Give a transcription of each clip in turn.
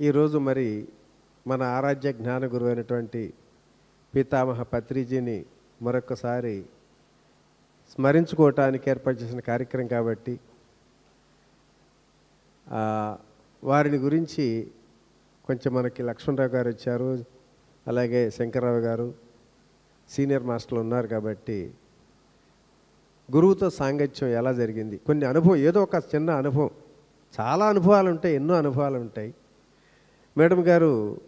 ఈరోజు మరి మన ఆరాధ్య జ్ఞాన గురువు అయినటువంటి పితామహ పత్రిజీని మరొకసారి స్మరించుకోవటానికి ఏర్పాటు చేసిన కార్యక్రమం కాబట్టి వారిని గురించి కొంచెం మనకి లక్ష్మణరావు గారు వచ్చారు అలాగే శంకర్రావు గారు సీనియర్ మాస్టర్లు ఉన్నారు కాబట్టి గురువుతో సాంగత్యం ఎలా జరిగింది? కొన్ని అనుభవం ఏదో ఒక చిన్న అనుభవం చాలా అనుభవాలు ఉంటాయి ఎన్నో అనుభవాలు ఉంటాయి. మేడం గారు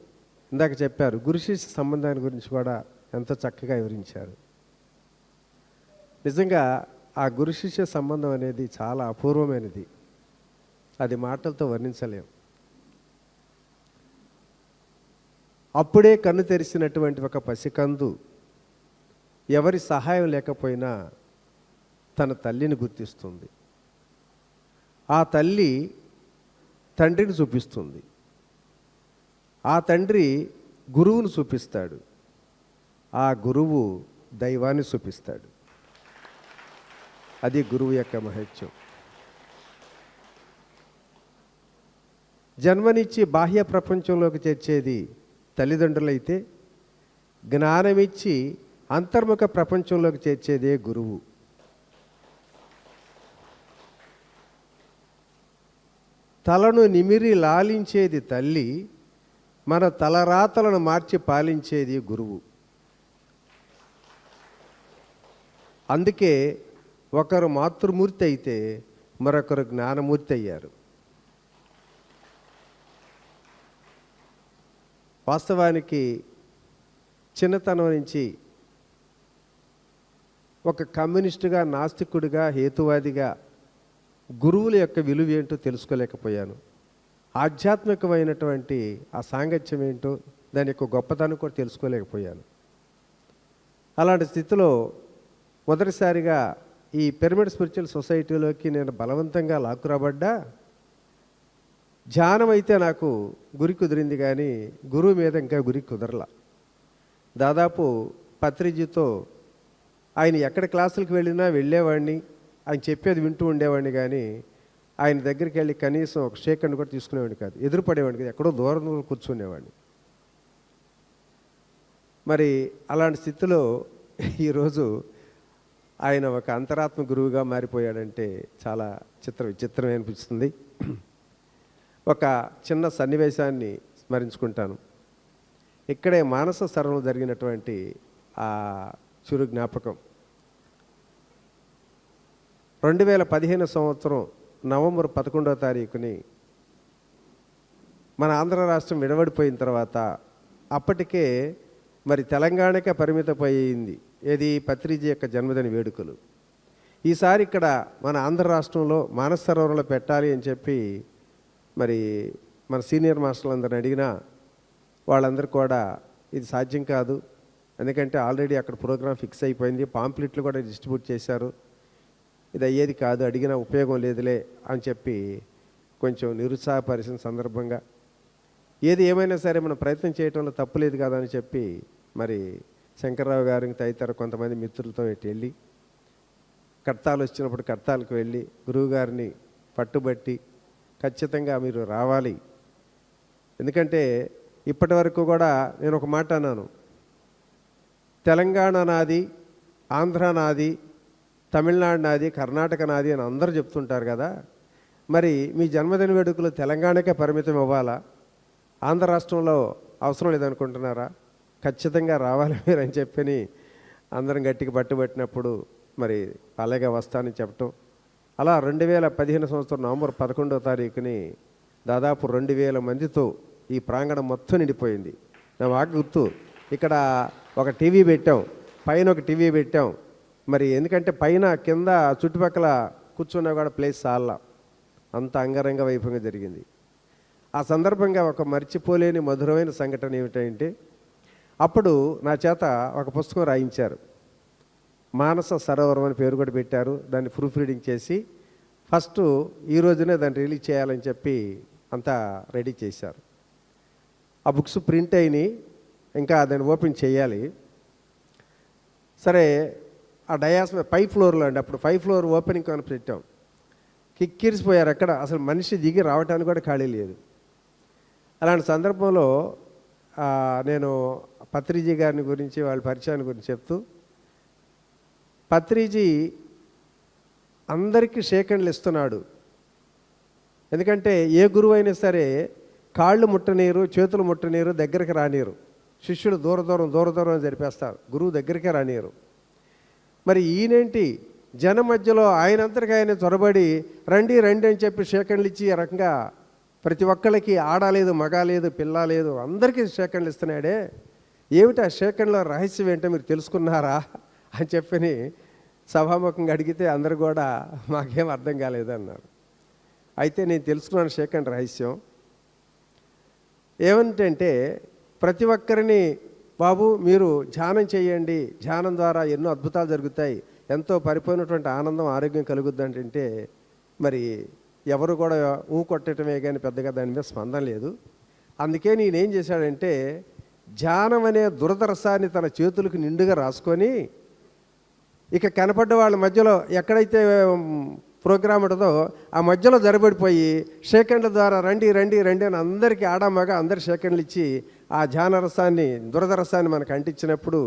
ఇందాక చెప్పారు గురు శిష్య సంబంధాన్ని గురించి కూడా ఎంతో చక్కగా వివరించారు. నిజంగా ఆ గురు శిష్య సంబంధం అనేది చాలా అపూర్వమైనది. అది మాటలతో వర్ణించలేం. అప్పుడే కన్ను తెరిచినటువంటి ఒక పసికందు ఎవరి సహాయం లేకపోయినా తన తల్లిని గుర్తిస్తుంది. ఆ తల్లి తండ్రిని చూపిస్తుంది. ఆ తండ్రి గురువును చూపిస్తాడు. ఆ గురువు దైవాన్ని చూపిస్తాడు. అది గురువు యొక్క మహత్యం. జన్మనిచ్చి బాహ్య ప్రపంచంలోకి చేర్చేది తల్లిదండ్రులైతే జ్ఞానమిచ్చి అంతర్ముఖ ప్రపంచంలోకి చేర్చేదే గురువు. తలను నిమిరి లాలించేది తల్లి మన తలరాతలను మార్చి పాలించేది గురువు. అందుకే ఒకరు మాతృమూర్తి అయితే మరొకరు జ్ఞానమూర్తి అయ్యారు. వాస్తవానికి చిన్నతనం నుంచి ఒక కమ్యూనిస్టుగా నాస్తికుడిగా హేతువాదిగా గురువుల యొక్క విలువ ఏంటో తెలుసుకోలేకపోయాను. ఆధ్యాత్మికమైనటువంటి ఆ సాంగత్యం ఏంటో దాని యొక్క గొప్పతనం కూడా తెలుసుకోలేకపోయాను. అలాంటి స్థితిలో మొదటిసారిగా ఈ పిరమిడ్ స్పిరిచువల్ సొసైటీలోకి నేను బలవంతంగా లాక్కురాబడ్డా ధ్యానం అయితే నాకు గురి కుదిరింది కానీ గురువు మీద ఇంకా గురి కుదరలా. దాదాపు పత్రిజీతో ఆయన ఎక్కడ క్లాసులకు వెళ్ళినా వెళ్ళేవాడిని ఆయన చెప్పేది వింటూ ఉండేవాడిని కానీ ఆయన దగ్గరికి వెళ్ళి కనీసం ఒక షేకండ్ కూడా తీసుకునేవాడిని కాదు. ఎదురుపడేవాడిని కాదు. ఎక్కడో దూరం కూర్చునేవాడిని. మరి అలాంటి స్థితిలో ఈరోజు ఆయన ఒక అంతరాత్మ గురువుగా మారిపోయాడంటే చాలా చిత్ర విచిత్రమే అనిపిస్తుంది. ఒక చిన్న సన్నివేశాన్ని స్మరించుకుంటాను. ఇక్కడే మానస సరంలో జరిగినటువంటి ఆ చురు జ్ఞాపకం. రెండు వేల పదిహేను సంవత్సరం నవంబర్ పదకొండవ తారీఖుని మన ఆంధ్ర రాష్ట్రం విడవడిపోయిన తర్వాత అప్పటికే మరి తెలంగాణకే పరిమితమైంది ఏది పత్రిజీ యొక్క జన్మదిన వేడుకలు. ఈసారి ఇక్కడ మన ఆంధ్ర రాష్ట్రంలో మానసరోవరంలో పెట్టాలి అని చెప్పి మరి మన సీనియర్ మాస్టర్లందరిని అడిగినా వాళ్ళందరూ కూడా ఇది సాధ్యం కాదు. ఎందుకంటే ఆల్రెడీ అక్కడ ప్రోగ్రామ్ ఫిక్స్ అయిపోయింది. పాంప్లెట్లు కూడా డిస్ట్రిబ్యూట్ చేశారు. ఇది అయ్యేది కాదు అడిగిన ఉపయోగం లేదులే అని చెప్పి కొంచెం నిరుత్సాహపరిచిన సందర్భంగా ఏది ఏమైనా సరే మనం ప్రయత్నం చేయటంలో తప్పులేదు కదా అని చెప్పి మరి శంకర్రావు గారికి తదితర కొంతమంది మిత్రులతో ఇటు వెళ్ళి కర్తాలు వచ్చినప్పుడు కర్తాలకు వెళ్ళి గురువుగారిని పట్టుబట్టి ఖచ్చితంగా మీరు రావాలి. ఎందుకంటే ఇప్పటి వరకు కూడా నేను ఒక మాట అన్నాను తెలంగాణ నాది ఆంధ్ర నాది తమిళనాడు నాది కర్ణాటక నాది అని అందరూ చెప్తుంటారు కదా. మరి మీ జన్మదిన వేడుకలు తెలంగాణకే పరిమితం ఇవ్వాలా ఆంధ్ర రాష్ట్రంలో అవసరం లేదనుకుంటున్నారా? ఖచ్చితంగా రావాలి మీరు అని చెప్పని అందరం గట్టిగా పట్టుబట్టినప్పుడు మరి అలాగే వస్తానని చెప్పటం. అలా రెండు వేల పదిహేను సంవత్సరం నవంబర్ పదకొండవ తారీఖుని దాదాపు రెండు వేల మందితో ఈ ప్రాంగణం మొత్తం నిండిపోయింది. నా వాకి గుర్తు ఇక్కడ ఒక టీవీ పెట్టాం పైన ఒక టీవీ పెట్టాం మరి ఎందుకంటే పైన కింద చుట్టుపక్కల కూర్చున్న కూడా ప్లేస్ చాలా. అంత అంగరంగ వైభవంగా జరిగింది. ఆ సందర్భంగా ఒక మర్చిపోలేని మధురమైన సంఘటన ఏమిటంటే అప్పుడు నా చేత ఒక పుస్తకం రాయించారు. మానస సరోవరం అని పేరు కూడా పెట్టారు. దాన్ని ప్రూఫ్ రీడింగ్ చేసి ఫస్ట్ ఈ రోజునే దాన్ని రిలీజ్ చేయాలని చెప్పి అంతా రెడీ చేశారు. ఆ బుక్స్ ప్రింట్ అయినాయి. ఇంకా దాన్ని ఓపెన్ చేయాలి. సరే ఆ డయాస్ ఫైవ్ పై ఫ్లోర్లో అండి. అప్పుడు ఫైవ్ ఫ్లోర్ ఓపెనింగ్ అని పెట్టాం. కిక్కిరిసిపోయారు అక్కడ అసలు మనిషి దిగి రావడానికి కూడా ఖాళీ లేదు. అలాంటి సందర్భంలో నేను పత్రిజీ గారిని గురించి వాళ్ళ పరిచయాన్ని గురించి చెప్తూ పత్రిజీ అందరికీ షేకండ్లు ఇస్తున్నాడు. ఎందుకంటే ఏ గురువు అయినా సరే కాళ్ళు ముట్టనీరు చేతులు ముట్టనీరు దగ్గరికి రానీరు. శిష్యుడు దూర దూరం దూర దూరం జరిపేస్తారు. గురువు దగ్గరికే రానీరు. మరి ఈయనేంటి? జన మధ్యలో ఆయనంతటికి ఆయన చొరబడి రండి రండి అని చెప్పి షేకండ్లు ఇచ్చి ఈ రకంగా ప్రతి ఒక్కళ్ళకి ఆడలేదు మగ లేదు పిల్ల లేదు అందరికీ షేకండ్లు ఇస్తున్నాడే. ఏమిటి ఆ షేకండ్ల రహస్యం ఏంటో మీరు తెలుసుకున్నారా? అని చెప్పని సభాముఖంగా అడిగితే అందరు కూడా మాకేం అర్థం కాలేదు అన్నారు. అయితే నేను తెలుసుకున్నాను షేకండ్ రహస్యం. ఏమంటే ప్రతి ఒక్కరిని బాబు మీరు ధ్యానం చేయండి. ధ్యానం ద్వారా ఎన్నో అద్భుతాలు జరుగుతాయి. ఎంతో పరిపోయినటువంటి ఆనందం ఆరోగ్యం కలుగుద్ది అంటే మరి ఎవరు కూడా ఊ కొట్టడమే కానీ పెద్దగా దాని మీద స్పందన లేదు. అందుకే నేనేం చేశాడంటే ధ్యానం అనే దురదరసాన్ని తన చేతులకు నిండుగా రాసుకొని ఇక కనపడ్డ వాళ్ళ మధ్యలో ఎక్కడైతే ప్రోగ్రామ్ ఆ మధ్యలో జరబడిపోయి షేకండ్ల ద్వారా రండి రండి రండి అని అందరికీ ఆడామగా అందరు షేకండ్లు ఇచ్చి ఆ ధ్యానరసాన్ని దురదరసాన్ని మనకు అంటించినప్పుడు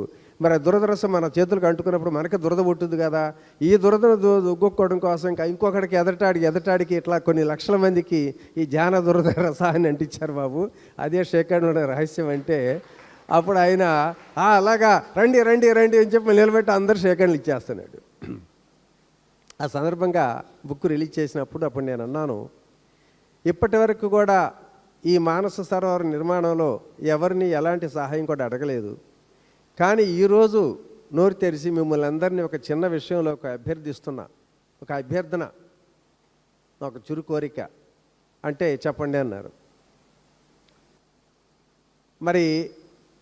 మరి ఆ దురదరసం మన చేతులకు అంటుకున్నప్పుడు మనకి దురద పుట్టుద్ది కదా. ఈ దురదను దుగ్గుకోవడం కోసం ఇంకా ఇంకొకడికి ఎదటాడికి ఎదటాడికి ఇట్లా కొన్ని లక్షల మందికి ఈ ధ్యాన దురద రసాన్ని అంటించారు బాబు. అదే షేకండ్ల రహస్యం అంటే అప్పుడు ఆయన అలాగా రండి రండి రండి అని చెప్పి నిలబెట్టి అందరు షేకండ్లు ఇచ్చేస్తున్నాడు. ఆ సందర్భంగా బుక్ రిలీజ్ చేసినప్పుడు అప్పుడు నేను అన్నాను ఇప్పటి వరకు కూడా ఈ మానస సరోవర నిర్మాణంలో ఎవరిని ఎలాంటి సహాయం కూడా అడగలేదు. కానీ ఈరోజు నోరు తెరిచి మిమ్మల్ని అందరినీ ఒక చిన్న విషయంలో ఒక అభ్యర్థిస్తున్నా ఒక అభ్యర్థన ఒక చురు కోరిక అంటే చెప్పండి అన్నారు. మరి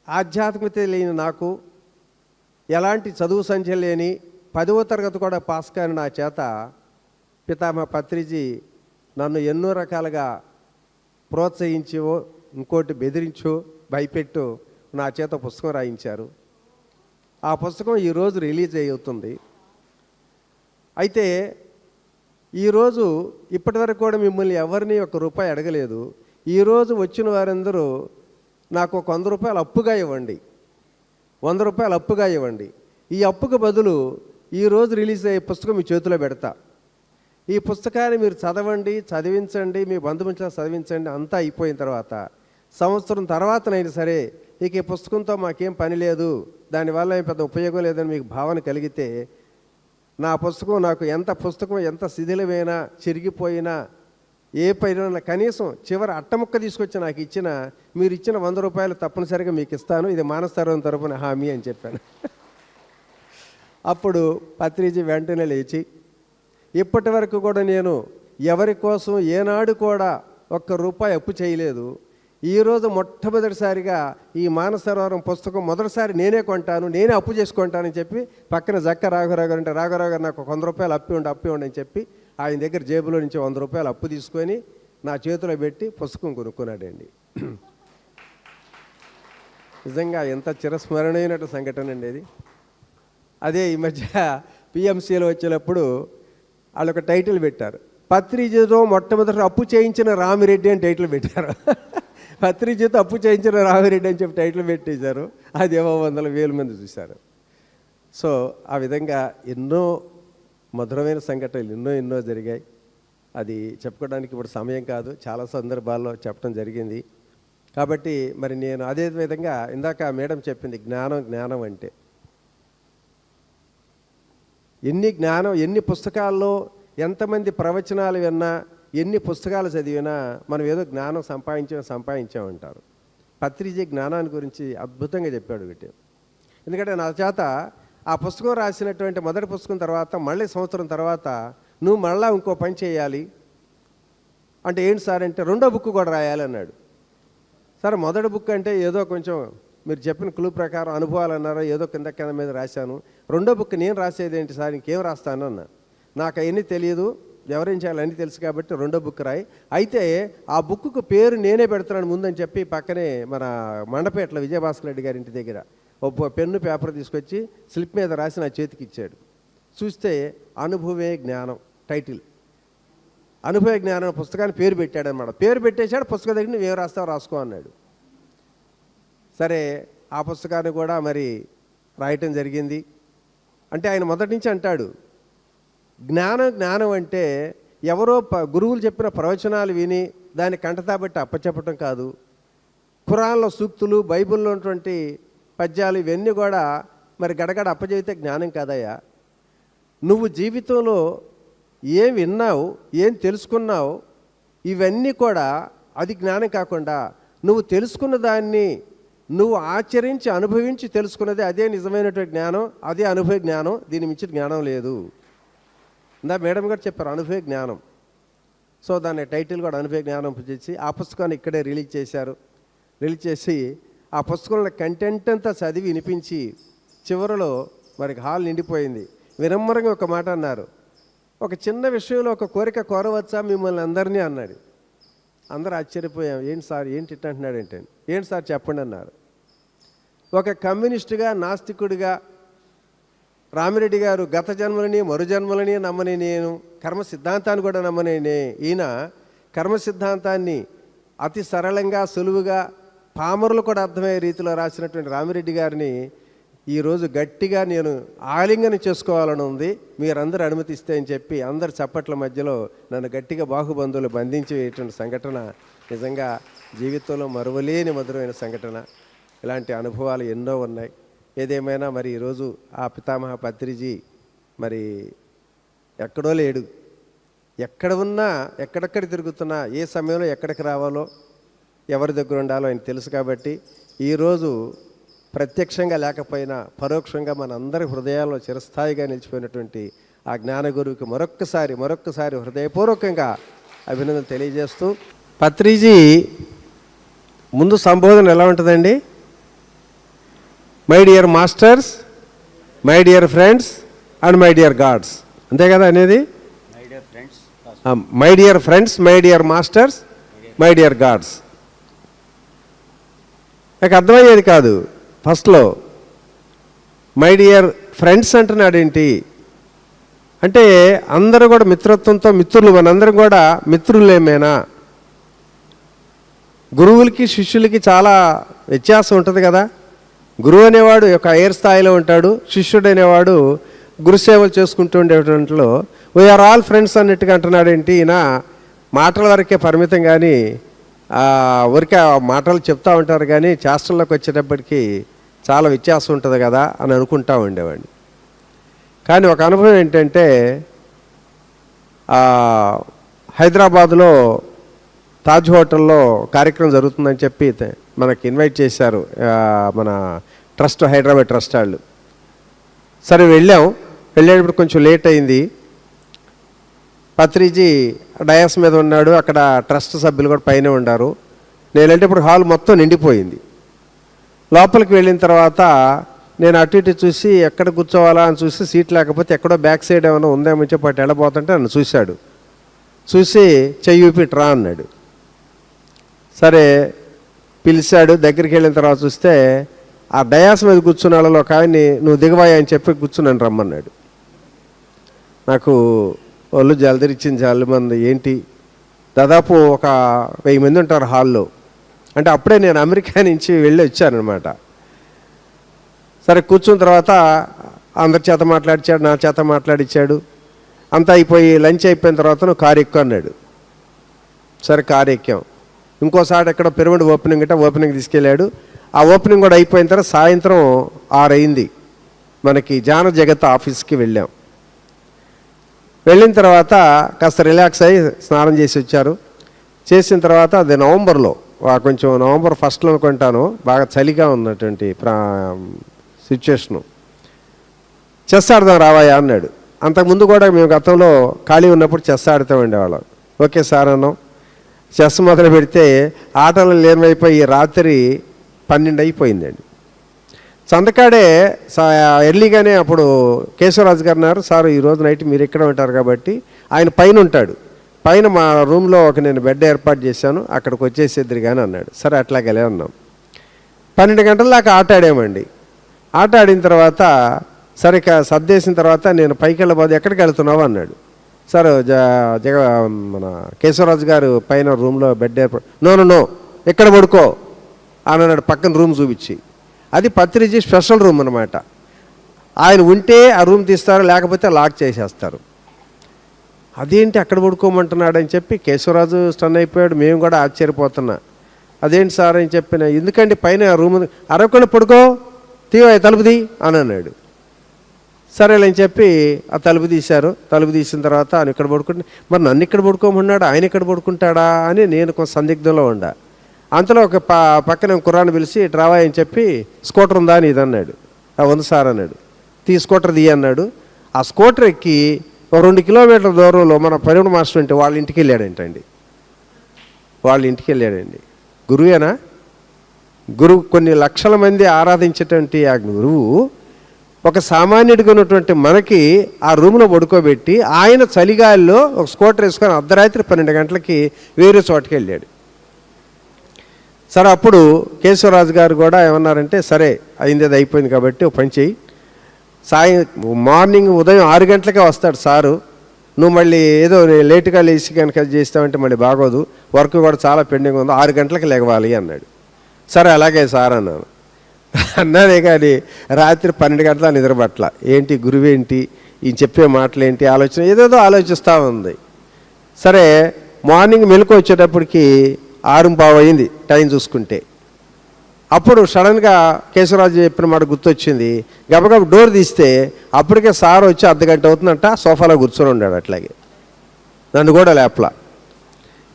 ఆధ్యాత్మికత లేని నాకు ఎలాంటి చదువు సంఖ్య లేని పదవ తరగతి కూడా పాస్ కాని నా చేత పితామహ పత్రిజీ నన్ను ఎన్నో రకాలుగా ప్రోత్సహించో ఇంకోటి బెదిరించు భయపెట్టు నా చేత పుస్తకం రాయించారు. ఆ పుస్తకం ఈరోజు రిలీజ్ అవుతుంది. అయితే ఈరోజు ఇప్పటివరకు కూడా మిమ్మల్ని ఎవరిని ఒక రూపాయి అడగలేదు. ఈరోజు వచ్చిన వారందరూ నాకు ఒక వంద రూపాయలు అప్పుగా ఇవ్వండి. వంద రూపాయలు అప్పుగా ఇవ్వండి. ఈ అప్పుకు బదులు ఈరోజు రిలీజ్ అయ్యే పుస్తకం మీ చేతిలో పెడతా. ఈ పుస్తకాన్ని మీరు చదవండి చదివించండి మీ బంధుమిత్రులు చదివించండి అంతా అయిపోయిన తర్వాత సంవత్సరం తర్వాతనైనా సరే ఇక ఈ పుస్తకంతో మాకేం పని లేదు దానివల్ల ఏం పెద్ద ఉపయోగం లేదని మీకు భావన కలిగితే నా పుస్తకం నాకు ఎంత పుస్తకం ఎంత శిథిలమైనా చిరిగిపోయినా ఏ పైన కనీసం చివరి అట్టముక్క తీసుకొచ్చి నాకు ఇచ్చిన మీరు ఇచ్చిన వంద రూపాయలు తప్పనిసరిగా మీకు ఇస్తాను ఇది మానసతరం తరపున హామీ అని చెప్పాను. అప్పుడు పత్రిజీ వెంటనే లేచి ఇప్పటి వరకు కూడా నేను ఎవరి కోసం ఏనాడు కూడా ఒక్క రూపాయి అప్పు చేయలేదు. ఈరోజు మొట్టమొదటిసారిగా ఈ మానసరోవరం పుస్తకం మొదటిసారి నేనే కొంటాను నేనే అప్పు చేసుకుంటానని చెప్పి పక్కన జక్క రాఘరావు గారు అంటే రాఘరావు గారు నాకు వంద రూపాయలు అప్పు ఉండి అప్పు ఉండి అని చెప్పి ఆయన దగ్గర జేబులో నుంచి వంద రూపాయలు అప్పు తీసుకొని నా చేతిలో పెట్టి పుస్తకం కొనుక్కున్నాడండి. నిజంగా ఎంత చిరస్మరణీయమైన సంఘటన అండి అది అదే ఈ మధ్య పిఎంసీలో వచ్చేటప్పుడు వాళ్ళు ఒక టైటిల్ పెట్టారు. పత్రిజతో మొట్టమొదటి అప్పు చేయించిన రామిరెడ్డి అని టైటిల్ పెట్టారు. పత్రిజతో అప్పు చేయించిన రామిరెడ్డి అని చెప్పి టైటిల్ పెట్టేశారు. అది ఏమో వందల వేల మంది చూశారు. సో ఆ విధంగా ఎన్నో మధురమైన సంఘటనలు ఎన్నో ఎన్నో జరిగాయి. అది చెప్పుకోవడానికి ఇప్పుడు సమయం కాదు. చాలా సందర్భాల్లో చెప్పడం జరిగింది. కాబట్టి మరి నేను అదే విధంగా ఇందాక మేడం చెప్పింది జ్ఞానం జ్ఞానం అంటే. ఎన్ని జ్ఞానం ఎన్ని పుస్తకాల్లో ఎంతమంది ప్రవచనాలు విన్నా ఎన్ని పుస్తకాలు చదివినా మనం ఏదో జ్ఞానం సంపాదించాం సంపాదించామంటారు. పత్రిజీ జ్ఞానాన్ని గురించి అద్భుతంగా చెప్పాడు వీటి ఎందుకంటే నా చేత ఆ పుస్తకం రాసినటువంటి మొదటి పుస్తకం తర్వాత మళ్ళీ సంవత్సరం తర్వాత నువ్వు మళ్ళా ఇంకో పని చేయాలి. అంటే ఏంటి సార్ అంటే రెండో బుక్ కూడా రాయాలి అన్నాడు. సార్ మొదటి బుక్ అంటే ఏదో కొంచెం మీరు చెప్పిన క్లూ ప్రకారం అనుభవాలు అన్నారో ఏదో కింద కింద మీద రాశాను. రెండో బుక్ నేను రాసేది ఏంటి సార్? ఇంకేం రాస్తాను అన్న. నాకు అవన్నీ తెలియదు. వివరించాలి అన్నీ తెలుసు కాబట్టి రెండో బుక్ రాయి. అయితే ఆ బుక్కు పేరు నేనే పెడుతున్నాను ముందని చెప్పి పక్కనే మన మండపేటలో విజయభాస్కర్ రెడ్డి గారి ఇంటి దగ్గర ఒక పెన్ను పేపర్ తీసుకొచ్చి స్లిప్ మీద రాసి నా చేతికి ఇచ్చాడు. చూస్తే అనుభవే జ్ఞానం టైటిల్. అనుభవ జ్ఞానం పుస్తకాన్ని పేరు పెట్టాడు అనమాట పేరు పెట్టేశాడు పుస్తకం దగ్గర నువ్వు ఏం రాస్తావు రాసుకో అన్నాడు. సరే ఆ పుస్తకాన్ని కూడా మరి రాయటం జరిగింది. అంటే ఆయన మొదటి నుంచి అంటాడు జ్ఞానం జ్ఞానం అంటే ఎవరో ప గురువులు చెప్పిన ప్రవచనాలు విని దాన్ని కంటతాబట్టి అప్పచెప్పటం కాదు. ఖురాన్లో సూక్తులు బైబిల్లో ఉన్నటువంటి పద్యాలు ఇవన్నీ కూడా మరి గడగడ అప్పచెబితే జ్ఞానం కాదయ్యా. నువ్వు జీవితంలో ఏం విన్నావు ఏం తెలుసుకున్నావు ఇవన్నీ కూడా అది జ్ఞానం కాకుండా నువ్వు తెలుసుకున్న దాన్ని నువ్వు ఆచరించి అనుభవించి తెలుసుకున్నది అదే నిజమైనటువంటి జ్ఞానం అదే అనుభవ జ్ఞానం దీని మించి జ్ఞానం లేదు. ఇందా మేడం గారు చెప్పారు అనుభవ జ్ఞానం. సో దాని టైటిల్ కూడా అనుభవ జ్ఞానం చేసి ఆ పుస్తకాన్ని ఇక్కడే రిలీజ్ చేశారు. రిలీజ్ చేసి ఆ పుస్తకంలో కంటెంట్ అంతా చదివి వినిపించి చివరిలో మనకి హాల్ నిండిపోయింది. వినమ్రంగా ఒక మాట అన్నారు. ఒక చిన్న విషయంలో ఒక కోరిక కోరవచ్చా మిమ్మల్ని అందరినీ అన్నాడు. అందరూ ఆశ్చర్యపోయాం. ఏంటి సార్ ఏంటి ఇట్ట అంటున్నాడు ఏంటి ఏంటి సార్ చెప్పండి అన్నారు. ఒక కమ్యూనిస్టుగా నాస్తికుడిగా రామిరెడ్డి గారు గత జన్మలని మరు జన్మలని నమ్మని నేను కర్మ సిద్ధాంతాన్ని కూడా నమ్మని నే- ఈయన కర్మ సిద్ధాంతాన్ని అతి సరళంగా సులువుగా పామరులు కూడా అర్థమయ్యే రీతిలో రాసినటువంటి రామిరెడ్డి గారిని ఈరోజు గట్టిగా నేను ఆలింగనం చేసుకోవాలని ఉంది. మీరందరూ అనుమతిస్తే అని చెప్పి అందరి చప్పట్ల మధ్యలో నన్ను గట్టిగా బాహుబంధువులు బంధించేటువంటి సంఘటన నిజంగా జీవితంలో మరువలేని మధురమైన సంఘటన. ఇలాంటి అనుభవాలు ఎన్నో ఉన్నాయి. ఏదేమైనా మరి ఈరోజు ఆ పితామహ పత్రిజీ మరి ఎక్కడో లేడు. ఎక్కడ ఉన్నా ఎక్కడెక్కడ తిరుగుతున్నా ఏ సమయంలో ఎక్కడికి రావాలో ఎవరి దగ్గర ఉండాలో ఆయన తెలుసు కాబట్టి ఈరోజు ప్రత్యక్షంగా లేకపోయినా పరోక్షంగా మన అందరి హృదయాల్లో చిరస్థాయిగా నిలిచిపోయినటువంటి ఆ జ్ఞాన గురువుకి మరొక్కసారి మరొక్కసారి హృదయపూర్వకంగా అభినందన తెలియజేస్తూ పత్రిజీ ముందు సంబోధన ఎలా ఉంటుందండి? My dear masters my dear friends and my dear gods అంతే కదా అనేది? My dear friends my dear friends my dear masters my dear gods నాకు అర్థమయ్యేది కాదు. ఫస్ట్లో మై డియర్ ఫ్రెండ్స్ అంటున్నాడేంటి? అంటే అందరూ కూడా మిత్రత్వంతో మిత్రులు మనందరం కూడా మిత్రులేమేనా? గురువులకి శిష్యులకి చాలా వ్యత్యాసం ఉంటుంది కదా. గురువు అనేవాడు యొక్క ఎయిర్ స్థాయిలో ఉంటాడు శిష్యుడు అనేవాడు గురుసేవలు చేసుకుంటూ ఉండేటంట్లో వీఆర్ ఆల్ ఫ్రెండ్స్ అన్నట్టుగా అంటున్నాడు ఏంటి ఈయన మాటల వరకే పరిమితం కానీ ఊరికే మాటలు చెప్తూ ఉంటారు కానీ చేష్టల్లోకి వచ్చేటప్పటికీ చాలా వ్యత్యాసం ఉంటుంది కదా అని అనుకుంటా ఉండేవాడిని. కానీ ఒక అనుభవం ఏంటంటే హైదరాబాద్లో తాజ్ హోటల్లో కార్యక్రమం జరుగుతుందని చెప్పి మనకి ఇన్వైట్ చేశారు మన ట్రస్ట్ హైదరాబాద్ ట్రస్ట్ వాళ్ళు. సరే వెళ్ళాం. వెళ్ళేటప్పుడు కొంచెం లేట్ అయింది. పత్రిజీ డయాస్ మీద ఉన్నాడు. అక్కడ ట్రస్ట్ సభ్యులు కూడా పైన ఉన్నారు నేను వెళ్ళేటప్పుడు హాల్ మొత్తం నిండిపోయింది. లోపలికి వెళ్ళిన తర్వాత నేను అటు ఇటు చూసి ఎక్కడ కూర్చోవాలా అని చూసి సీట్ లేకపోతే ఎక్కడో బ్యాక్ సైడ్ ఏమైనా ఉందేమో చెప్పి అటు వెళ్ళబోతుంటే నన్ను చూశాడు. చూసి చెయ్యి ఊపి రా అన్నాడు. సరే పిలిచాడు. దగ్గరికి వెళ్ళిన తర్వాత చూస్తే ఆ డయాస్ మీద కూర్చున్న వాళ్ళలో ఒక ఆయన్ని నువ్వు దిగవాయి అని చెప్పి కూర్చున్నాను రమ్మన్నాడు. నాకు వాళ్ళు జలదరిచ్చింది జల్లు మంది ఏంటి? దాదాపు ఒక వెయ్యి మంది ఉంటారు హాల్లో. అంటే అప్పుడే నేను అమెరికా నుంచి వెళ్ళి వచ్చానమాట సరే కూర్చున్న తర్వాత అందరి చేత మాట్లాడిచ్చాడు నా చేత మాట్లాడిచ్చాడు. అంతా అయిపోయి లంచ్ అయిపోయిన తర్వాత నువ్వు కారు ఎక్కువ అన్నాడు. సరే కారు ఎక్కాం. ఇంకోసారి ఎక్కడ పిరమిడ్ ఓపెనింగ్ అంటే ఓపెనింగ్ తీసుకెళ్ళాడు. ఆ ఓపెనింగ్ కూడా అయిపోయిన తర్వాత సాయంత్రం ఆరైంది. మనకి జాన జగత్ ఆఫీస్కి వెళ్ళాం. వెళ్ళిన తర్వాత కాస్త రిలాక్స్ అయ్యి స్నానం చేసి వచ్చారు. చేసిన తర్వాత అది నవంబర్లో కొంచెం నవంబర్ ఫస్ట్లో అనుకుంటాను బాగా చలిగా ఉన్నటువంటి ప్రా సిచ్యువేషను చెస్ ఆడదాం రావాయా అన్నాడు. అంతకుముందు కూడా మేము గతంలో ఖాళీ ఉన్నప్పుడు చెస్ ఆడుతూ ఉండేవాళ్ళం. ఓకే సార్ అన్నాం. చెస్ మొదలు పెడితే ఆటలు లేమైపోయి రాత్రి పన్నెండు అయిపోయిందండి. చందకాడే ఎర్లీగానే అప్పుడు కేశవరాజు గారు అన్నారు సార్ ఈరోజు నైట్ మీరు ఇక్కడ ఉంటారు కాబట్టి ఆయన పైన ఉంటాడు. పైన మా రూమ్లో ఒక నేను బెడ్ ఏర్పాటు చేశాను అక్కడికి వచ్చేసేద్దరు కానీ అన్నాడు. సరే అట్లాగలే అన్నాం. పన్నెండు గంటల దాకా ఆట ఆడామండి ఆట ఆడిన తర్వాత సరే సర్దేసిన తర్వాత నేను పైకి వెళ్ళబోదు ఎక్కడికి వెళ్తున్నావు అన్నాడు. సార్ జ జగ మన కేశవరాజు గారు పైన రూమ్లో బెడ్ ఏర్పాటు నో నో నో ఎక్కడ పడుకో అని అన్నాడు పక్కన రూమ్ చూపించి. అది పత్రిజీ స్పెషల్ రూమ్ అనమాట ఆయన ఉంటే ఆ రూమ్ తీస్తారు లేకపోతే లాక్ చేసేస్తారు. అదేంటి అక్కడ పడుకోమంటున్నాడు అని చెప్పి కేశవరాజు స్టన్ అయిపోయాడు. మేము కూడా ఆశ్చర్యపోతున్నా. అదేంటి సార్ అని చెప్పిన ఎందుకంటే పైన రూమ్ అరవకుండా పడుకో తీవ తలుపుది అని అన్నాడు. సరేలే అని చెప్పి ఆ తలుపు తీశారు. తలుపు తీసిన తర్వాత ఆయన ఇక్కడ పడుకుంటే మరి నన్ను ఇక్కడ పడుకోమన్నాడు? ఆయన ఇక్కడ పడుకుంటాడా అని నేను కొంత సందిగ్ధంలో ఉండా. అంతలో ఒక పక్కన కుర్రాన్ని పిలిచి డ్రావా అని చెప్పి స్కూటర్ ఉందా అని ఇది అన్నాడు. "ఆ, ఉంది సార్ అన్నాడు. తీ స్కూటర్ దిగి అన్నాడు. ఆ స్కూటర్ ఎక్కి ఒక రెండు కిలోమీటర్ల దూరంలో మన పరిమణ మాస్టర్ ఉంటే వాళ్ళ ఇంటికి వెళ్ళాడంటండి వాళ్ళ ఇంటికి వెళ్ళాడండి. గురువేనా గురువు కొన్ని లక్షల మంది ఆరాధించేటువంటి ఆ గురువు ఒక సామాన్యుడిగా ఉన్నటువంటి మనకి ఆ రూమ్లో పడుకోబెట్టి ఆయన చలిగాలిలో ఒక స్కూటర్ వేసుకొని అర్ధరాత్రి పన్నెండు గంటలకి వేరే చోటకి వెళ్ళాడు. సరే అప్పుడు కేశవరాజు గారు కూడా ఏమన్నారంటే సరే అయింది అది అయిపోయింది కాబట్టి ఒక పని చెయ్యి సాయం మార్నింగ్ ఉదయం ఆరు గంటలకే వస్తాడు సారు. నువ్వు మళ్ళీ ఏదో లేటుగా లేచి కనుక చేస్తావంటే మళ్ళీ బాగోదు. వర్క్ కూడా చాలా పెండింగ్ ఉంది. ఆరు గంటలకు లెగవాలి అన్నాడు. సరే అలాగే సార్ అన్నాను. అన్నానే కానీ రాత్రి పన్నెండు గంటల నిద్రపట్ల ఏంటి గురువేంటి? ఈ చెప్పే మాటలేంటి? ఆలోచన ఏదేదో ఆలోచిస్తూ ఉంది. సరే మార్నింగ్ మెలకు వచ్చేటప్పటికి ఆరు పావు అయింది టైం చూసుకుంటే. అప్పుడు సడన్గా కేశవరాజు చెప్పిన మాట గుర్తొచ్చింది. గబగబ డోర్ తీస్తే అప్పటికే సార్ వచ్చి అర్ధ గంట అవుతుందంట సోఫాలో కూర్చొని ఉన్నాడు అట్లాగే. నన్ను కూడా లేపలా.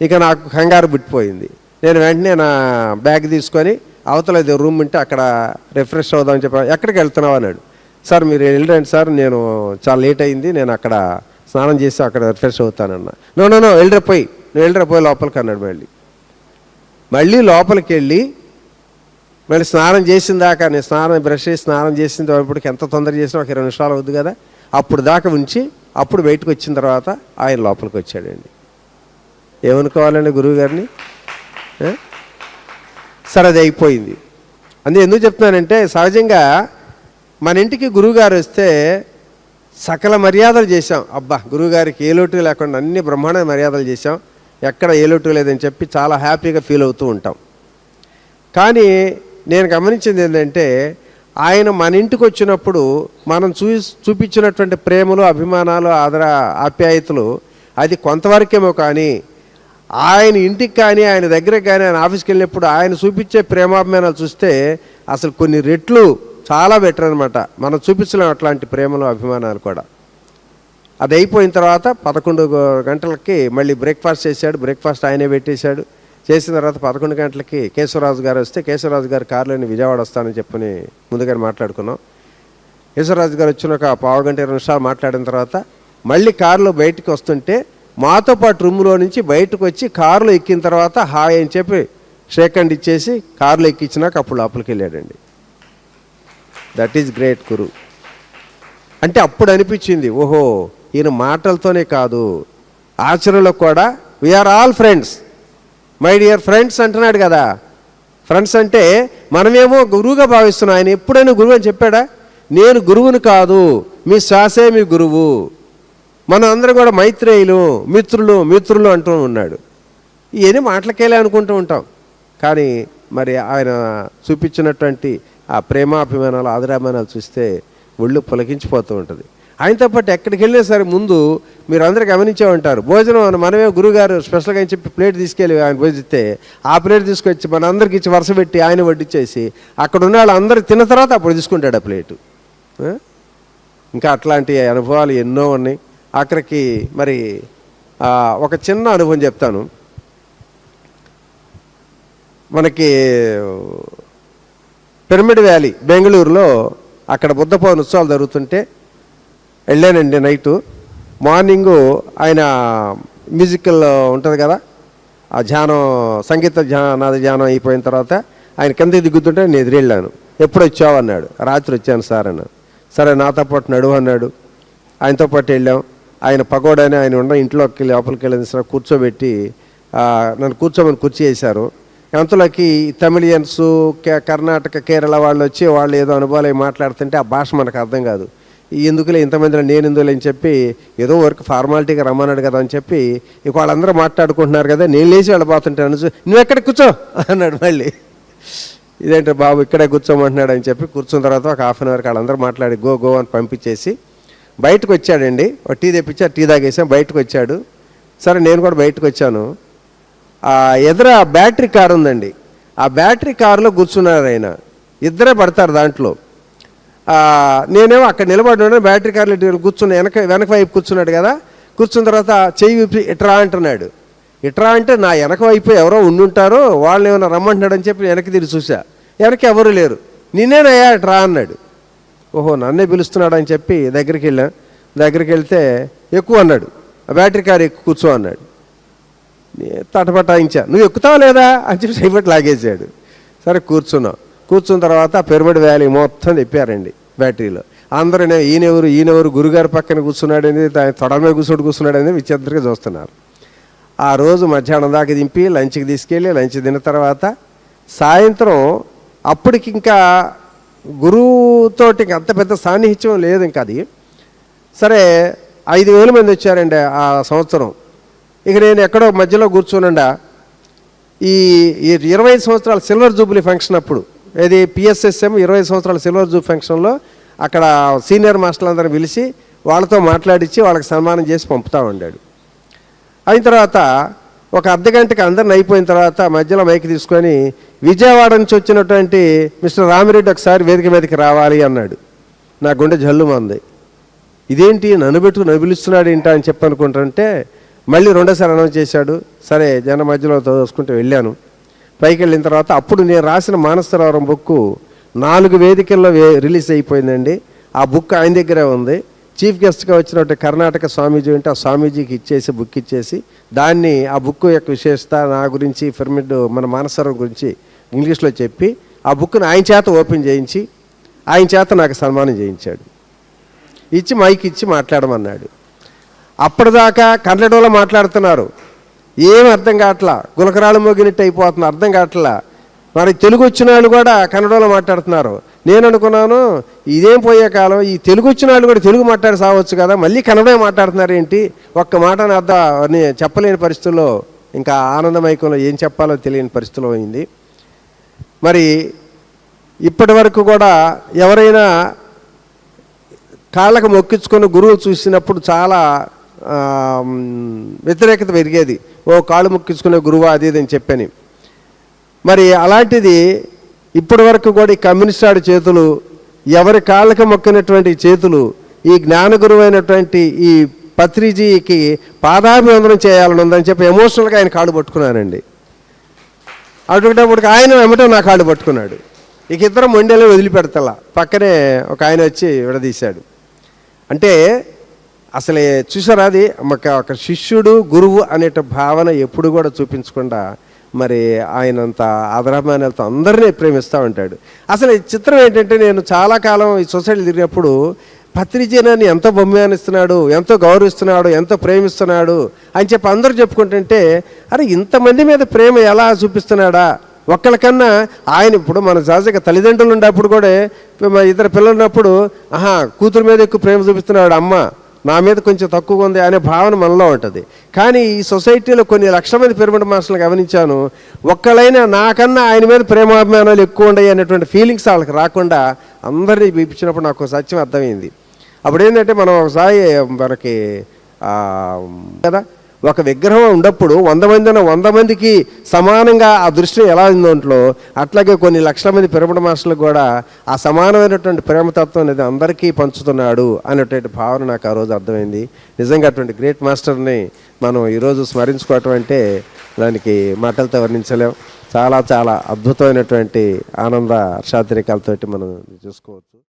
ఇక నాకు కంగారు బిట్టిపోయింది నేను వెంటనే నా బ్యాగ్ తీసుకొని అవతల ఏదో రూమ్ ఉంటే అక్కడ రిఫ్రెష్ అవుదామని చెప్పి ఎక్కడికి వెళ్తున్నావు అన్నాడు. సార్ మీరు వెళ్ళండి సార్ నేను చాలా లేట్ అయింది నేను అక్కడ స్నానం చేసి అక్కడ రిఫ్రెష్ అవుతానన్న. నో నో నో వెళ్ళిపోయి నువ్వు వెళ్ళిపోయి లోపలికి అన్నాడు మళ్ళీ. మళ్ళీ లోపలికి వెళ్ళి మళ్ళీ స్నానం చేసిన దాకా నేను స్నానం బ్రష్ చేసి స్నానం చేసిన ఇప్పటికి ఎంత తొందర చేసినా ఒక ఇరవై నిమిషాలు అవుద్ది కదా. అప్పుడు దాకా ఉంచి అప్పుడు బయటకు వచ్చిన తర్వాత ఆయన లోపలికి వచ్చాడండి. ఏమనుకోవాలండి గురువు గారిని సరే అది అయిపోయింది. అందుకే ఎందుకు చెప్తున్నానంటే సహజంగా మన ఇంటికి గురువుగారు వస్తే సకల మర్యాదలు చేశాం. అబ్బా గురువుగారికి ఏ లోటు లేకుండా అన్ని బ్రహ్మాండ మర్యాదలు చేశాం. ఎక్కడ ఏ లోటు లేదని చెప్పి చాలా హ్యాపీగా ఫీల్ అవుతూ ఉంటాం. కానీ నేను గమనించింది ఏంటంటే ఆయన మన ఇంటికి వచ్చినప్పుడు మనం చూ చూపించినటువంటి ప్రేమలు అభిమానాలు ఆదర ఆప్యాయతలు అది కొంతవరకేమో కానీ ఆయన ఇంటికి కానీ ఆయన దగ్గరకు కానీ ఆయన ఆఫీస్కి వెళ్ళినప్పుడు ఆయన చూపించే ప్రేమాభిమానాలు చూస్తే అసలు కొన్ని రెట్లు చాలా బెటర్ అనమాట మనం చూపించలేం అట్లాంటి ప్రేమలు అభిమానాలు కూడా. అది అయిపోయిన తర్వాత పదకొండు గంటలకి మళ్ళీ బ్రేక్ఫాస్ట్ చేశాడు. బ్రేక్ఫాస్ట్ ఆయనే పెట్టేశాడు. చేసిన తర్వాత పదకొండు గంటలకి కేశవరాజు గారు వస్తే కేశవరాజు గారు కారులోని విజయవాడ వస్తానని చెప్పని ముందుగానే మాట్లాడుకున్నాం. కేశవరాజు గారు వచ్చిన ఒక పావు గంట ఇరవై నిమిషాలు మాట్లాడిన తర్వాత మళ్ళీ కారులో బయటికి వస్తుంటే మాతో పాటు రూమ్లో నుంచి బయటకు వచ్చి కారులో ఎక్కిన తర్వాత హాయ్ అని చెప్పి షేక్ హ్యాండ్ ఇచ్చేసి కారులో ఎక్కించినాక అప్పుడు లోపలికి వెళ్ళాడండి. దట్ ఈజ్ గ్రేట్ గురు అంటే అప్పుడు అనిపించింది ఓహో ఈయన మాటలతోనే కాదు ఆచరణలో కూడా we're all friends my dear friends అంటున్నాడు కదా. ఫ్రెండ్స్ అంటే మనమేమో గురువుగా భావిస్తున్నాం. ఆయన ఎప్పుడైనా గురువు అని చెప్పాడా? నేను గురువుని కాదు. మీ శ్వాసే మీ గురువు. మనం అందరం కూడా మైత్రేయులు మిత్రులు మిత్రులు అంటూ ఉన్నాడు. ఇవన్నీ మాటలకేలే అనుకుంటూ ఉంటాం. కానీ మరి ఆయన చూపించినటువంటి ఆ ప్రేమాభిమానాలు ఆదరాభిమానాలు చూస్తే ఒళ్ళు పులకించిపోతూ ఉంటుంది. ఆయనతో పాటు ఎక్కడికి వెళ్ళినా సరే ముందు మీరు అందరూ గమనించే ఉంటారు భోజనం మనమే గురుగారు స్పెషల్గా అని చెప్పి ప్లేట్ తీసుకెళ్ళి ఆయన భోజిస్తే ఆ ప్లేట్ తీసుకొచ్చి మన అందరికి ఇచ్చి వరుస పెట్టి ఆయన వడ్డిచ్చేసి అక్కడ ఉన్న వాళ్ళు అందరూ తిన్న తర్వాత అప్పుడు తీసుకుంటాడు ఆ ప్లేటు. ఇంకా అట్లాంటి అనుభవాలు ఎన్నో ఉన్నాయి. అక్కడికి మరి ఒక చిన్న అనుభవం చెప్తాను. మనకి పిరమిడ్ వ్యాలీ బెంగళూరులో అక్కడ బుద్ధ పవన్ ఉత్సవాలు జరుగుతుంటే వెళ్ళానండి నైటు. మార్నింగు ఆయన మ్యూజికల్ ఉంటుంది కదా ఆ ధ్యానం సంగీత ధ్యానాది ధ్యానం అయిపోయిన తర్వాత ఆయన కిందకి దిగుతుంటే నేను ఎదురెళ్ళాను. ఎప్పుడు వచ్చావు? అన్నాడు. రాత్రి వచ్చాను సార్ అన్నాడు. సరే నాతో పాటు నడువు అన్నాడు. ఆయనతో పాటు వెళ్ళాం. ఆయన పగోడని ఆయన ఉన్న ఇంట్లోకి లోపలికి వెళ్ళిన సరే కూర్చోబెట్టి నన్ను కూర్చోమని కుర్చీ వేశారు. అంతలోకి తమిళియన్స్ కర్ణాటక కేరళ వాళ్ళు వచ్చి వాళ్ళు ఏదో అనుభవాలు మాట్లాడుతుంటే ఆ భాష మనకు అర్థం కాదు. ఎందుకులే ఇంతమందిలో నేను ఎందుకులే అని చెప్పి ఏదో వర్క్ ఫార్మాలిటీగా రమ్మన్నాడు కదా అని చెప్పి ఇక వాళ్ళందరూ మాట్లాడుకుంటున్నారు కదా నేను లేచి వెళ్ళబోతుంటాను నువ్వు ఎక్కడ కూర్చో? అన్నాడు మళ్ళీ. ఇదేంటో బాబు ఇక్కడే కూర్చోమంటున్నాడు అని చెప్పి కూర్చున్న తర్వాత ఒక హాఫ్ అన్ అవర్కి వాళ్ళందరూ మాట్లాడి గో గో అని పంపించేసి బయటకు వచ్చాడండి. ఒక టీ తెప్పించి టీ తాగేసాం బయటకు వచ్చాడు. సరే నేను కూడా బయటకు వచ్చాను. ఆ ఎదుర బ్యాటరీ కారు ఉందండి ఆ బ్యాటరీ కారులో కూర్చున్నారు ఆయన. ఇద్దరే పడతారు దాంట్లో. నేనేమో అక్కడ నిలబడి ఉన్నాను, బ్యాటరీ కార్లు ఇటు కూర్చున్నా వెనక వెనక వైపు కూర్చున్నాడు కదా. కూర్చున్న తర్వాత చెయ్యి విప్పి ఇట్రా అంటున్నాడు. ఇట్రా అంటే నా వెనక వైపు ఎవరో ఉండుంటారో వాళ్ళని ఏమైనా రమ్మంటున్నాడు అని చెప్పి వెనక్కి తిరిగి చూసా వెనక ఎవరు లేరు. నిన్నేనయ్యా ఇట్రా అన్నాడు. ఓహో నన్నే పిలుస్తున్నాడు అని చెప్పి దగ్గరికి వెళ్ళా. దగ్గరికి వెళ్తే ఎక్కువ అన్నాడు. ఆ బ్యాటరీ కారు ఎక్కువ కూర్చో అన్నాడు. తటపటాయించా. నువ్వు ఎక్కుతావా లేదా? అని చెప్పి సైబట్ లాగేసాడు సరే కూర్చున్నావు కూర్చున్న తర్వాత పెరుమిడ్ వ్యాలీ మొత్తం తిప్పారండి బ్యాటరీలో అందరూ నే- ఈయనెవరు ఈయనెవరు గురుగారి పక్కన కూర్చున్నాడని దాని తొడ మీద కూర్చోడు విచిత్రంగా చూస్తున్నారు. ఆ రోజు మధ్యాహ్నం దాకా దింపి లంచ్కి తీసుకెళ్ళి లంచ్ తిన్న తర్వాత సాయంత్రం అప్పటికి ఇంకా గురువుతోటి ఇంకా అంత పెద్ద సాన్నిహిత్యం లేదు ఇంకా అది. సరే ఐదు వేల మంది వచ్చారండి ఆ సంవత్సరం. ఇక నేను ఎక్కడో మధ్యలో కూర్చునండా ఈ ఇరవై సంవత్సరాల సిల్వర్ జూబ్లీ ఫంక్షన్ అప్పుడు ఏది పిఎస్ఎస్ఎం ఇరవై సంవత్సరాల సిల్వర్ జూ ఫంక్షన్లో అక్కడ సీనియర్ మాస్టర్లందరిని పిలిచి వాళ్ళతో మాట్లాడించి వాళ్ళకి సన్మానం చేసి పంపుతా ఉండాడు అయిన తర్వాత ఒక అర్ధ గంటకి అందరిని అయిపోయిన తర్వాత మధ్యలో మైక్ తీసుకొని విజయవాడ నుంచి వచ్చినటువంటి మిస్టర్ రామిరెడ్డి ఒకసారి వేదిక మీదకి రావాలి అన్నాడు. నా గుండె జల్లు మంది ఇదేంటి నన్ను పెట్టుకు నన్ను పిలుస్తున్నాడు ఏంటా అని చెప్పనుకుంటుంటే మళ్ళీ రెండోసారి అనౌన్స్ చేశాడు. సరే జన మధ్యలో తోసుకుంటూ వెళ్ళాను. పైకి వెళ్ళిన తర్వాత అప్పుడు నేను రాసిన మానసరోవరం బుక్ నాలుగు వేదికల్లో వే- రిలీజ్ అయిపోయిందండి. ఆ బుక్ ఆయన దగ్గరే ఉంది. చీఫ్ గెస్ట్గా వచ్చినట్టు కర్ణాటక స్వామీజీ ఉంటే ఆ స్వామీజీకి ఇచ్చేసి బుక్ ఇచ్చేసి దాన్ని ఆ బుక్ యొక్క విశేషత నా గురించి పిరమిడ్ మన మానసరం గురించి ఇంగ్లీష్లో చెప్పి ఆ బుక్ను ఆయన చేత ఓపెన్ చేయించి ఆయన చేత నాకు సన్మానం చేయించాడు. ఇచ్చి మైక్ ఇచ్చి మాట్లాడమన్నాడు. అప్పటిదాకా కన్నడలో మాట్లాడుతున్నారు. ఏం అర్థం కావట్లా? గులకరాలు మోగినట్టు అయిపోతుంది అర్థం కావట్లా? మరి తెలుగు వచ్చిన వాళ్ళు కూడా కన్నడలో మాట్లాడుతున్నారు. నేను అనుకున్నాను ఇదేం పోయే కాలం? ఈ తెలుగు వచ్చిన వాళ్ళు కూడా తెలుగు మాట్లాడి సావచ్చు కదా మళ్ళీ కన్నడే మాట్లాడుతున్నారు ఏంటి? ఒక్క మాట అర్థం అని చెప్పలేని పరిస్థితుల్లో ఇంకా ఆనందమైకంలో ఏం చెప్పాలో తెలియని పరిస్థితిలో అయింది మరి ఇప్పటి వరకు కూడా ఎవరైనా కాళ్ళకు మొక్కించుకొని గురువు చూసినప్పుడు చాలా వ్యతిరేకత పెరిగేది. ఓ కాళ్ళు ముక్కించుకునే గురువు అది ఇది అని చెప్పని. మరి అలాంటిది ఇప్పటి వరకు కూడా ఈ కమ్యూనిస్ట్ ఆడి చేతులు ఎవరి కాళ్ళకి మొక్కినటువంటి చేతులు ఈ జ్ఞాన గురువైనటువంటి ఈ పత్రిజీకి పాదాభివందనం చేయాలని ఉందని చెప్పి ఎమోషనల్గా ఆయన కాళ్ళు పట్టుకున్నానండి అటువంటిప్పుడు ఆయన వెంబట నా కాళ్ళు పట్టుకున్నాడు. ఇక ఇద్దరం మొండెలో వదిలిపెడతలా. పక్కనే ఒక ఆయన వచ్చి విడదీశాడు. అంటే అసలే చూసారా అది? మాకు ఒక శిష్యుడు గురువు అనేట భావన ఎప్పుడు కూడా చూపించకుండా మరి ఆయనంత ఆదరాభిమానాలతో అందరినీ ప్రేమిస్తూ ఉంటాడు. అసలు ఈ చిత్రం ఏంటంటే నేను చాలా కాలం ఈ సొసైటీ తిరిగినప్పుడు పత్రిజీనాన్ని ఎంతో బహుమానిస్తున్నాడు ఎంతో గౌరవిస్తున్నాడు ఎంతో ప్రేమిస్తున్నాడు అని చెప్పి అందరూ చెప్పుకుంటుంటే అరే ఇంతమంది మీద ప్రేమ ఎలా చూపిస్తున్నాడా? ఒక్కళ్ళకన్నా ఆయన ఇప్పుడు మన సహజంగా తల్లిదండ్రులు ఉన్నప్పుడు కూడా మా ఇద్దరు పిల్లలు ఉన్నప్పుడు ఆహా కూతురు మీద ఎక్కువ ప్రేమ చూపిస్తున్నాడు అమ్మ. నా మీద కొంచెం తక్కువగా ఉంది అనే భావన మనలో ఉంటుంది. కానీ ఈ సొసైటీలో కొన్ని లక్షల మంది పిరమిడ్ మాస్టర్లు గమనించాను. ఒక్కలైనా నాకన్నా ఆయన మీద ప్రేమాభిమానాలు ఎక్కువ ఉన్నాయి అనేటువంటి ఫీలింగ్స్ వాళ్ళకి రాకుండా అందరినీ పిలిపించినప్పుడు నాకు సత్యం అర్థమైంది. అప్పుడు ఏంటంటే మనం ఒకసారి మనకి కదా ఒక విగ్రహం ఉన్నప్పుడు వంద మందిన వంద మందికి సమానంగా ఆ దృష్టి ఎలా ఉందంట్లో అట్లాగే కొన్ని లక్షల మంది పిరమిడ మాస్టర్లు కూడా ఆ సమానమైనటువంటి ప్రేమతత్వం అనేది అందరికీ పంచుతున్నాడు అనేటువంటి భావన నాకు ఆ రోజు అర్థమైంది. నిజంగా అటువంటి గ్రేట్ మాస్టర్ని మనం ఈరోజు స్మరించుకోవటం అంటే దానికి మాటలతో వర్ణించలేం. చాలా చాలా అద్భుతమైనటువంటి ఆనంద హర్షాతిరేకాలతోటి మనం చూసుకోవచ్చు.